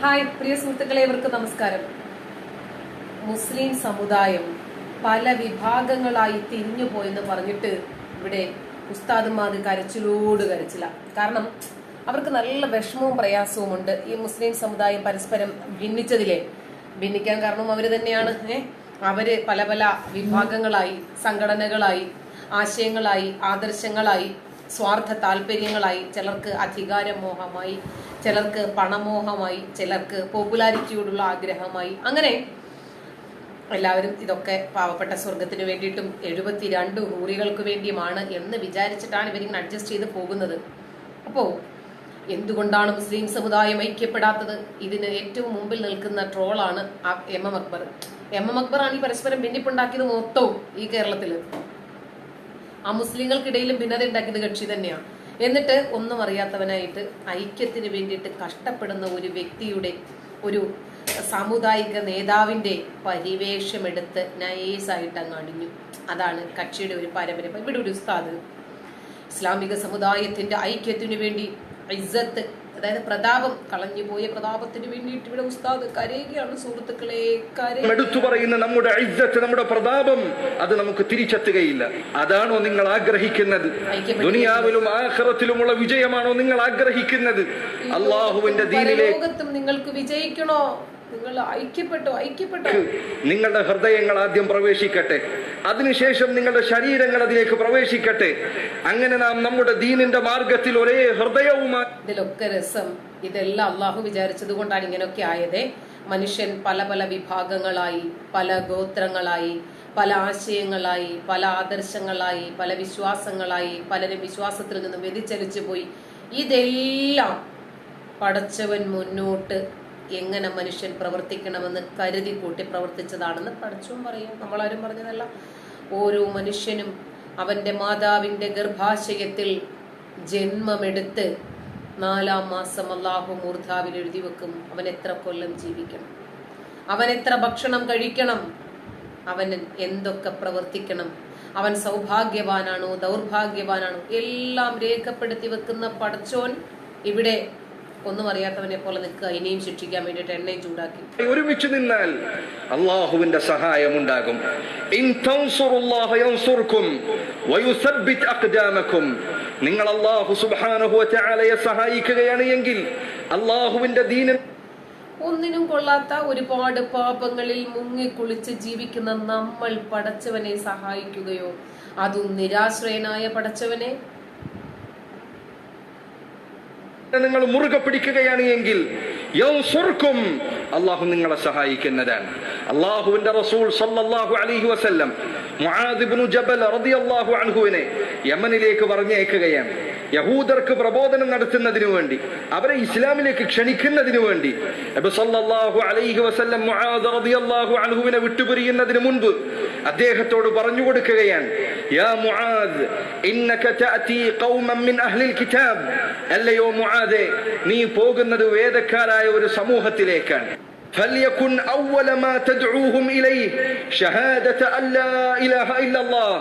Hi പ്രിയ സുഹൃത്തുക്കളെ ഇവർക്ക് നമസ്കാരം. മുസ്ലിം സമുദായം പല വിഭാഗങ്ങളായി തിരിഞ്ഞു പോയെന്ന് പറഞ്ഞിട്ട് ഇവിടെ ഉസ്താദുമാർ കരച്ചിലോട് കരച്ചില്ല കാരണം അവർക്ക് നല്ല വിഷമവും പ്രയാസവും ഉണ്ട്. ഈ മുസ്ലിം സമുദായം പരസ്പരം ഭിന്നിച്ചതിലെ ഭിന്നിക്കാൻ കാരണം അവർ തന്നെയാണ്. അവർ പല പല വിഭാഗങ്ങളായി സംഘടനകളായി ആശയങ്ങളായി ആദർശങ്ങളായി സ്വാർത്ഥ താല്പര്യങ്ങളായി ചിലർക്ക് അധികാരമോഹമായി ചിലർക്ക് പണമോഹമായി ചിലർക്ക് പോപ്പുലാരിറ്റിയോടുള്ള ആഗ്രഹമായി. അങ്ങനെ എല്ലാവരും ഇതൊക്കെ പാവപ്പെട്ട സ്വർഗത്തിന് വേണ്ടിയിട്ടും എഴുപത്തിരണ്ട് ഹൂറികൾക്ക് വേണ്ടിയുമാണ് എന്ന് വിചാരിച്ചിട്ടാണ് ഇവരിങ്ങനെ അഡ്ജസ്റ്റ് ചെയ്ത് പോകുന്നത്. അപ്പോൾ എന്തുകൊണ്ടാണ് മുസ്ലിം സമുദായം ഐക്യപ്പെടാത്തത്? ഇതിന് ഏറ്റവും മുമ്പിൽ നിൽക്കുന്ന ട്രോളാണ് M M Akbar. M M Akbar ആണ് ഈ പരസ്പരം ഭിന്നിപ്പുണ്ടാക്കിയത് മൊത്തവും ഈ കേരളത്തിൽ. ആ മുസ്ലിങ്ങൾക്കിടയിലും ഭിന്നത ഉണ്ടാക്കിയത് കക്ഷി തന്നെയാണ്. എന്നിട്ട് ഒന്നും അറിയാത്തവനായിട്ട് ഐക്യത്തിന് വേണ്ടിയിട്ട് കഷ്ടപ്പെടുന്ന ഒരു വ്യക്തിയുടെ ഒരു സാമുദായിക നേതാവിന്റെ പരിവേഷമെടുത്ത് നയേസായിട്ട് അങ്ങ് അടിഞ്ഞു. അതാണ് കക്ഷിയുടെ ഒരു പാരമ്പര്യം. ഇവിടെ ഒരു ഉസ്താദ്. ഇസ്ലാമിക സമുദായത്തിന്റെ ഐക്യത്തിനു വേണ്ടി ഇസ്സത്ത് അതായത് പ്രതാപം കളഞ്ഞുപോയ പ്രതാപത്തിന് വേണ്ടിയിട്ട് ഇവിടെ ഉസ്താദ് കരയുകയാണ് സുഹൃത്തുക്കളെ എടുത്തു പറയുന്ന നമ്മുടെ നമ്മുടെ പ്രതാപം അത് നമുക്ക് തിരിച്ചെത്തുകയില്ല. അതാണോ നിങ്ങൾ ആഗ്രഹിക്കുന്നത്? ദുനിയാവിലും ആഹ്റത്തിലുമുള്ള വിജയമാണോ നിങ്ങൾ ആഗ്രഹിക്കുന്നത്? അള്ളാഹുവിന്റെ ദീനിലെ ലോകത്തും നിങ്ങൾക്ക് വിജയിക്കണോ? നിങ്ങൾ ഐക്യപ്പെട്ടോ ഐക്യപ്പെട്ടോ. നിങ്ങളുടെ ഹൃദയങ്ങൾ ആദ്യം പ്രവേശിക്കട്ടെ. അതിനുശേഷം നിങ്ങളുടെ ശരീരങ്ങൾ അതിലേക്ക് പ്രവേശിക്കട്ടെ. അങ്ങനെ നാം നമ്മുടെ ദീനിന്റെ മാർഗത്തിൽ ഒരേ ഹൃദയവുമായി ഇതിലൊക്കെ രസം. ഇതെല്ലാം അള്ളാഹു വിചാരിച്ചത് കൊണ്ടാണ് ഇങ്ങനെയൊക്കെ ആയതേ. മനുഷ്യൻ പല പല വിഭാഗങ്ങളായി പല ഗോത്രങ്ങളായി പല ആശയങ്ങളായി പല ആദർശങ്ങളായി പല വിശ്വാസങ്ങളായി പലരും വിശ്വാസത്തിൽ നിന്നും വ്യതിചലിച്ചു പോയി. ഇതെല്ലാം പടച്ചവൻ മുന്നോട്ട് എങ്ങനെ മനുഷ്യൻ പ്രവർത്തിക്കണമെന്ന് കരുതി കൂട്ടി പ്രവർത്തിച്ചതാണെന്ന് പഠിച്ചും പറയും. നമ്മളാരും പറഞ്ഞതല്ല. ഓരോ മനുഷ്യനും അവന്റെ മാതാവിന്റെ ഗർഭാശയത്തിൽ ജന്മമെടുത്ത് നാലാം മാസം അള്ളാഹു മൂർധാവിൽ എഴുതി വെക്കും. അവൻ എത്ര കൊല്ലം ജീവിക്കണം? അവൻ എത്ര ഭക്ഷണം കഴിക്കണം? അവൻ എന്തൊക്കെ പ്രവർത്തിക്കണം? അവൻ സൗഭാഗ്യവാനാണോ? ദൗർഭാഗ്യവാനാണോ? എല്ലാം രേഖപ്പെടുത്തി വെക്കുന്ന പടച്ചോൻ ഇവിടെ ഒന്നും അറിയാത്തവനെ പോലെ നിൽക്കുക ഇനിയും ശിക്ഷിക്കാൻ വേണ്ടിയിട്ട് എണ്ണയും ചൂടാക്കി. ഒരുമിച്ച് നിന്നാൽ അള്ളാഹുവിന്റെ സഹായം ഉണ്ടാകും. നിങ്ങൾ അള്ളാഹു സുബ്ഹാനഹു വതആലയെ സഹായിക്കുകയാണ് എങ്കിൽ അള്ളാഹുവിന്റെ ദീനം ഒന്നിനും കൊള്ളാത്ത ഒരുപാട് പാപങ്ങളിൽ മുങ്ങി കുളിച്ച് ജീവിക്കുന്ന നമ്മൾ പടച്ചവനെ സഹായിക്കുകയോ അതും നിരാശ്രയനായ പടച്ചവനെ നിങ്ങൾ മുറുകെ പിടിക്കുകയാണ് എങ്കിൽ അള്ളാഹു നിങ്ങളെ സഹായിക്കുന്നതാണ്. അള്ളാഹുവിന്റെ റസൂൽ സല്ലല്ലാഹു അലൈഹി വസല്ലം ഇബ്നു ജബൽ റളിയല്ലാഹു അൻഹുവിനെ യമനിലേക്ക് പറഞ്ഞയക്കുകയാണ്. യഹൂദർക്ക് പ്രബോധനം നടത്തുന്നതിനു വേണ്ടി അവരെ ഇസ്ലാമിലേക്ക് ക്ഷണിക്കുന്നതിനു വേണ്ടി സല്ലല്ലാഹു അലൈഹി വസല്ലം റളിയല്ലാഹു അൻഹുവിനെ വിട്ടുപിരിയുന്നതിന് മുൻപ് അദ്ദേഹത്തോട് പറഞ്ഞു കൊടുക്കുകയാണ്. യാ മുആദ് ഇന്നക തഅതി ഖൗമൻ മിൻ അഹ്ലിൽ കിതാബ് അല്ലയോ മുആദേ നീ പോകുന്നത് വേദക്കാരായ ഒരു സമൂഹത്തിലേക്കാണ്. فليكن أول ما تدعوهم إليه شهادة أن لا إله إلا الله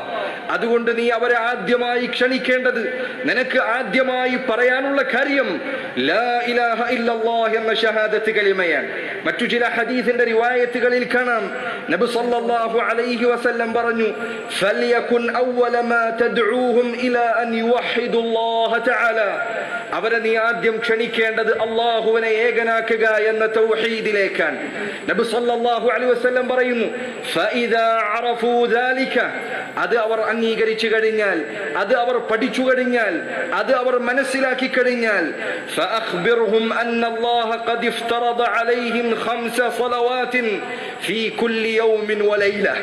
അതുകൊണ്ട് നീ അവരെ ആദ്യമായി ക്ഷണിക്കേണ്ടത് നിനക്ക് ആദ്യമായി പറയാനുള്ള കാര്യം ലാ ഇലാഹ ഇല്ലല്ലാഹ് എന്ന ഷഹാദത്ത് കലിമയാണ് മറ്റു ചില ഹദീസിന്റെ റിവായത്തുകളിൽ കാണാം നബി സല്ലല്ലാഹു അലൈഹി വസല്ലം പറഞ്ഞു ഫലിയകുൻ അവല മാ തദ്ഊഹും ഇലാ അൻ യുവഹിദുല്ലാഹ തആല അവരെ നീ ആദ്യം ക്ഷണിക്കേണ്ടത് അള്ളാഹുവിനെ ഏകനാക്കുക എന്ന തൗഹീദിലേക്കാണ് നബി സല്ലല്ലാഹു അലൈഹി വസല്ലം പറയുന്നു ഫഇദാ അറഫൂ ദാലിക അത് അവർ അംഗീകരിച്ചു കഴിഞ്ഞാൽ അത് അവർ പഠിച്ചു കഴിഞ്ഞാൽ അത് അവർ മനസ്സിലാക്കി കഴിഞ്ഞാൽ فأخبرهم أن الله قد افترض عليهم خمس صلوات في كل يوم وليلة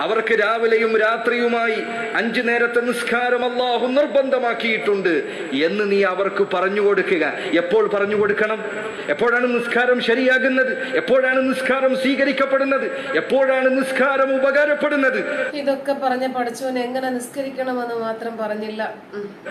അവർക്ക് രാവിലെയും രാത്രിയുമായി അഞ്ചു നേരത്തെ നിസ്കാരം അള്ളാഹു നിർബന്ധമാക്കിയിട്ടുണ്ട് എന്ന് നീ അവർക്ക് പറഞ്ഞു കൊടുക്കുക. എപ്പോൾ പറഞ്ഞു കൊടുക്കണം? എപ്പോഴാണ് നിസ്കാരം ശരിയാകുന്നത്? എപ്പോഴാണ് നിസ്കാരം സ്വീകരിക്കപ്പെടുന്നത്? എപ്പോഴാണ് നിസ്കാരം ഉപകാരപ്പെടുന്നത്? ഇതൊക്കെ പറഞ്ഞ പഠിച്ചവൻ എങ്ങനെ നിസ്കരിക്കണമെന്ന് മാത്രം പറഞ്ഞില്ല.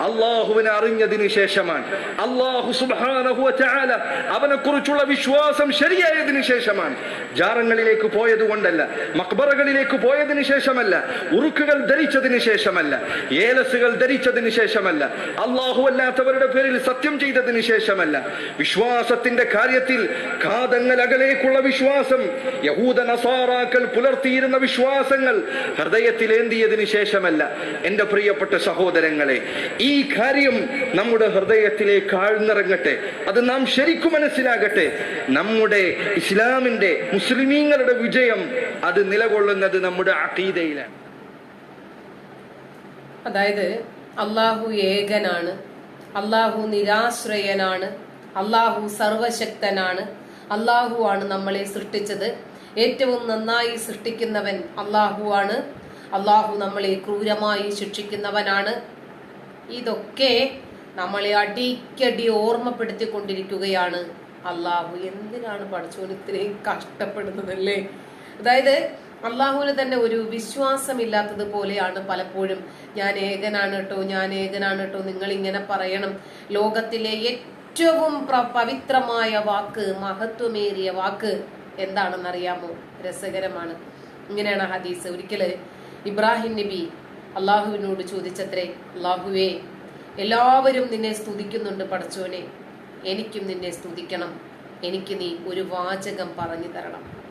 അള്ളാഹുവിനെ അറിഞ്ഞതിന് ശേഷമാണ്. അള്ളാഹു വതആല അവനെ കുറിച്ചുള്ള വിശ്വാസം ശരിയായതിനു ശേഷമാണ്. ജാറങ്ങളിലേക്ക് പോയത് കൊണ്ടല്ല മക്ബറകളിലേക്ക് പോയതിന് ധരിച്ചതിന് ശേഷമല്ല ഉറുക്കുകൾ ധരിച്ചതിന് ശേഷമല്ല ഏലസുകൾ ധരിച്ചതിന് ശേഷമല്ല അള്ളാഹു അല്ലാത്തവരുടെ പേരിൽ സത്യം ചെയ്തതിന് ശേഷമല്ല. വിശ്വാസത്തിന്റെ കാര്യത്തിൽ കാതങ്ങൾ അകലേക്കുള്ള വിശ്വാസം യഹൂദ നസാറാക്കൾ പുലർത്തിയിരുന്ന വിശ്വാസങ്ങൾ ഹൃദയത്തിലേന്തിയതിന് ശേഷമല്ല. എന്റെ പ്രിയപ്പെട്ട സഹോദരങ്ങളെ ഈ കാര്യം നമ്മുടെ ഹൃദയത്തിലേക്ക് ആഴ്ന്നിറങ്ങട്ടെ. അത് നാം ശരിക്കും മനസ്സിലാകട്ടെ. നമ്മുടെ ഇസ്ലാമിന്റെ മുസ്ലിമീങ്ങളുടെ വിജയം അത് നിലകൊള്ളുന്നത് നമ്മുടെ അഖീദയിലാണ്. അതായത് അള്ളാഹു ഏകനാണ് അള്ളാഹു നിരാശ്രയനാണ് അള്ളാഹു സർവശക്തനാണ് അള്ളാഹു ആണ് നമ്മളെ സൃഷ്ടിച്ചത്. ഏറ്റവും നന്നായി സൃഷ്ടിക്കുന്നവൻ അള്ളാഹു ആണ് അള്ളാഹു നമ്മളെ ക്രൂരമായി ശിക്ഷിക്കുന്നവനാണ്. ഇതൊക്കെ നമ്മളെ അടിക്കടി ഓർമ്മപ്പെടുത്തിക്കൊണ്ടിരിക്കുകയാണ്. അള്ളാഹു എന്തിനാണ് പഠിച്ചോൻ ഇത്രയും കഷ്ടപ്പെടുന്നതല്ലേ? അതായത് അള്ളാഹുവിന് തന്നെ ഒരു വിശ്വാസമില്ലാത്തത് പോലെയാണ് പലപ്പോഴും. ഞാൻ ഏകനാണ് കേട്ടോ ഞാൻ ഏകനാണ് കേട്ടോ നിങ്ങൾ ഇങ്ങനെ പറയണം. ലോകത്തിലെ ഏറ്റവും പവിത്രമായ വാക്ക് മഹത്വമേറിയ വാക്ക് എന്താണെന്നറിയാമോ? രസകരമാണ്. ഇങ്ങനെയാണ് ഹദീസ്. ഒരിക്കൽ ഇബ്രാഹിം നബി അള്ളാഹുവിനോട് ചോദിച്ചത്രേ അള്ളാഹുവേ എല്ലാവരും നിന്നെ സ്തുതിക്കുന്നുണ്ട് പടച്ചോനെ. എനിക്കും നിന്നെ സ്തുതിക്കണം. എനിക്ക് നീ ഒരു വാചകം പറഞ്ഞു തരണം.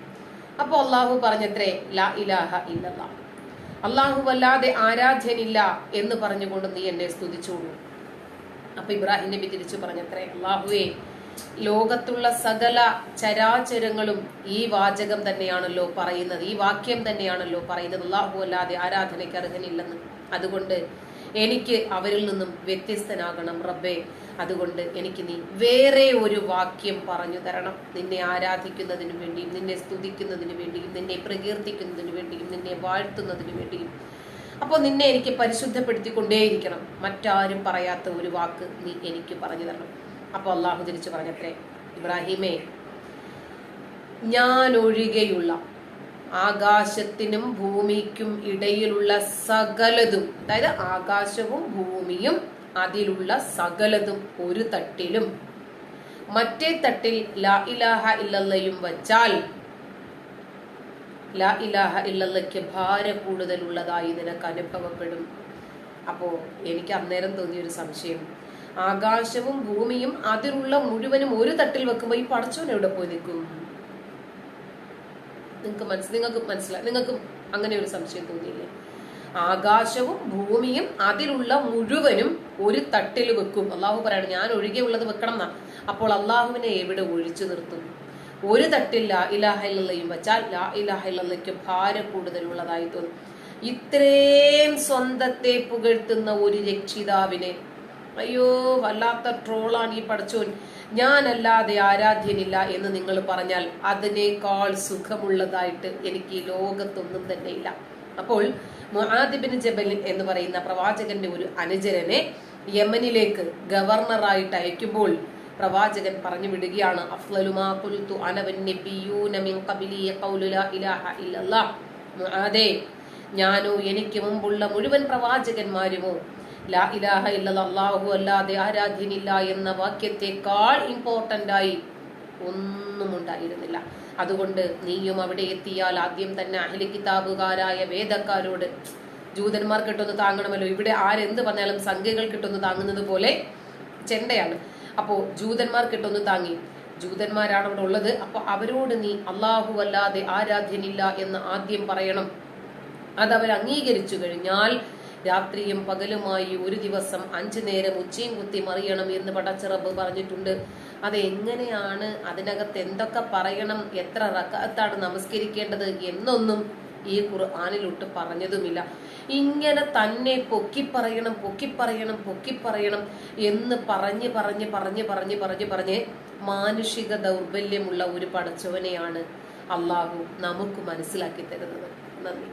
അപ്പൊ അള്ളാഹു പറഞ്ഞത്രേ ലാ ഇലാഹ ഇല്ലല്ല. അള്ളാഹു വല്ലാതെ ആരാധ്യനില്ല എന്ന് പറഞ്ഞുകൊണ്ട് നീ എന്നെ സ്തുതിച്ചോളൂ. അപ്പൊ ഇബ്രാഹിം നബി തിരിച്ചു പറഞ്ഞത്രേ അള്ളാഹുവേ ലോകത്തുള്ള സകല ചരാചരങ്ങളും ഈ വാചകം തന്നെയാണല്ലോ പറയുന്നത് ഈ വാക്യം തന്നെയാണല്ലോ പറയുന്നത്. അള്ളാഹു അല്ലാതെ ആരാധനയ്ക്ക് അർഹനില്ലെന്ന്. അതുകൊണ്ട് എനിക്ക് അവരിൽ നിന്നും വ്യത്യസ്തനാകണം റബ്ബേ. അതുകൊണ്ട് എനിക്ക് നീ വേറെ ഒരു വാക്യം പറഞ്ഞു തരണം. നിന്നെ ആരാധിക്കുന്നതിന് വേണ്ടിയും നിന്നെ സ്തുതിക്കുന്നതിന് വേണ്ടിയും നിന്നെ പ്രകീർത്തിക്കുന്നതിന് വേണ്ടിയും നിന്നെ വാഴ്ത്തുന്നതിന് വേണ്ടിയും. അപ്പോൾ നിന്നെ എനിക്ക് പരിശുദ്ധപ്പെടുത്തിക്കൊണ്ടേയിരിക്കണം. മറ്റാരും പറയാത്ത ഒരു വാക്ക് നീ എനിക്ക് പറഞ്ഞു തരണം. അപ്പോൾ അള്ളാഹു തിരിച്ചു പറഞ്ഞത്രേ ഇബ്രാഹിമേ ഞാൻ ഒഴികെയുള്ള ആകാശത്തിനും ഭൂമിക്കും ഇടയിലുള്ള സകലതും അതായത് ആകാശവും ഭൂമിയും അതിലുള്ള സകലതും ഒരു തട്ടിലും. മറ്റേ തട്ടിൽ ലാ ഇലാഹ ഇല്ലല്ലയും വച്ചാൽ ലാ ഇലാഹ ഇല്ലല്ലയ്ക്ക് ഭാര കൂടുതലുള്ളതായി നിനക്ക് അനുഭവപ്പെടും. അപ്പോ എനിക്ക് അന്നേരം തോന്നിയൊരു സംശയം. ആകാശവും ഭൂമിയും അതിലുള്ള മുഴുവനും ഒരു തട്ടിൽ വെക്കുമ്പോൾ ഈ പടച്ചോൻ എവിടെ പോയി നിൽക്കും? നിങ്ങൾക്ക് മനസ്സ് നിങ്ങൾക്ക് മനസ്സിലായി നിങ്ങൾക്ക് അങ്ങനെ ഒരു സംശയം തോന്നിയില്ലേ? ആകാശവും ഭൂമിയും അതിലുള്ള മുഴുവനും ഒരു തട്ടിൽ വെക്കും. അള്ളാഹു പറയാണ് ഞാൻ ഒഴികെ ഉള്ളത് വെക്കണം എന്നാ. അപ്പോൾ അള്ളാഹുവിനെ എവിടെ ഒഴിച്ചു നിർത്തും? ഒരു തട്ടിൽ ലാ ഇലാഹല്ലയും വെച്ചാൽ ലാ ഇലാഹല്ലയ്ക്ക് ഭാരം കൂടുതലുള്ളതായി തോന്നും. ഇത്രയും സ്വന്തത്തെ പുകഴ്ത്തുന്ന ഒരു രക്ഷിതാവിനെ അയ്യോ വല്ലാത്ത ട്രോളാണ് ഈ പടച്ചോൻ. ഞാനല്ലാതെ ആരാധ്യനില്ല എന്ന് നിങ്ങൾ പറഞ്ഞാൽ അതിനേക്കാൾ സുഖമുള്ളതായിട്ട് എനിക്ക് ഈ ലോകത്തൊന്നും തന്നെ ഇല്ല. അപ്പോൾ മുഹാദിബിൻ ജബൽ എന്ന് പറയുന്ന പ്രവാചകന്റെ ഒരു അനുചരനെ യമനിലേക്ക് ഗവർണറായിട്ട് അയക്കുമ്പോൾ പ്രവാചകൻ പറഞ്ഞു വിടുകയാണ് മുആദേ ഞാനോ എനിക്ക് മുമ്പുള്ള മുഴുവൻ പ്രവാചകന്മാരുമോ ലാ ഇലാഹ അല്ലാഹു അല്ലാതെ ആരാധ്യനില്ല എന്ന വാക്യത്തെക്കാൾ ഇമ്പോർട്ടന്റ് ആയി ഒന്നും ഉണ്ടായിരുന്നില്ല അതുകൊണ്ട് നീയും അവിടെ എത്തിയാൽ ആദ്യം തന്നെ അഹ്ലി കിതാബുകാരായ വേദക്കാരോട് ജൂതന്മാർ കിട്ടൊന്ന് താങ്ങണമല്ലോ. ഇവിടെ ആരെന്ത് പറഞ്ഞാലും സംഖ്യകൾ കിട്ടൊന്ന് താങ്ങുന്നത് പോലെ ചെണ്ടയാണ്. അപ്പോ ജൂതന്മാർ കിട്ടൊന്ന് താങ്ങി. ജൂതന്മാരാണ് അവിടെ ഉള്ളത്. അപ്പൊ അവരോട് നീ അള്ളാഹു അല്ലാതെ ആരാധ്യനില്ല എന്ന് ആദ്യം പറയണം. അതവർ അംഗീകരിച്ചു കഴിഞ്ഞാൽ രാത്രിയും പകലുമായി ഒരു ദിവസം അഞ്ചു നേരം ഉച്ചയും കുത്തി മറിയണം എന്ന് പടച്ചിറബ് പറഞ്ഞിട്ടുണ്ട്. അത് എങ്ങനെയാണ് അതിനകത്ത് എന്തൊക്കെ പറയണം എത്ര റക്കാത്താണ് നമസ്കരിക്കേണ്ടത് എന്നൊന്നും ഈ ഖുർആാനിലൊട്ട് പറഞ്ഞതുമില്ല. ഇങ്ങനെ തന്നെ പൊക്കിപ്പറയണം പൊക്കിപ്പറയണം പൊക്കിപ്പറയണം എന്ന് പറഞ്ഞ് പറഞ്ഞ് പറഞ്ഞ് പറഞ്ഞ് പറഞ്ഞ് പറഞ്ഞ് മാനുഷിക ദൗർബല്യമുള്ള ഒരു പടച്ചവനെയാണ് അള്ളാഹു നമുക്ക് മനസ്സിലാക്കി തരുന്നത്. നന്ദി.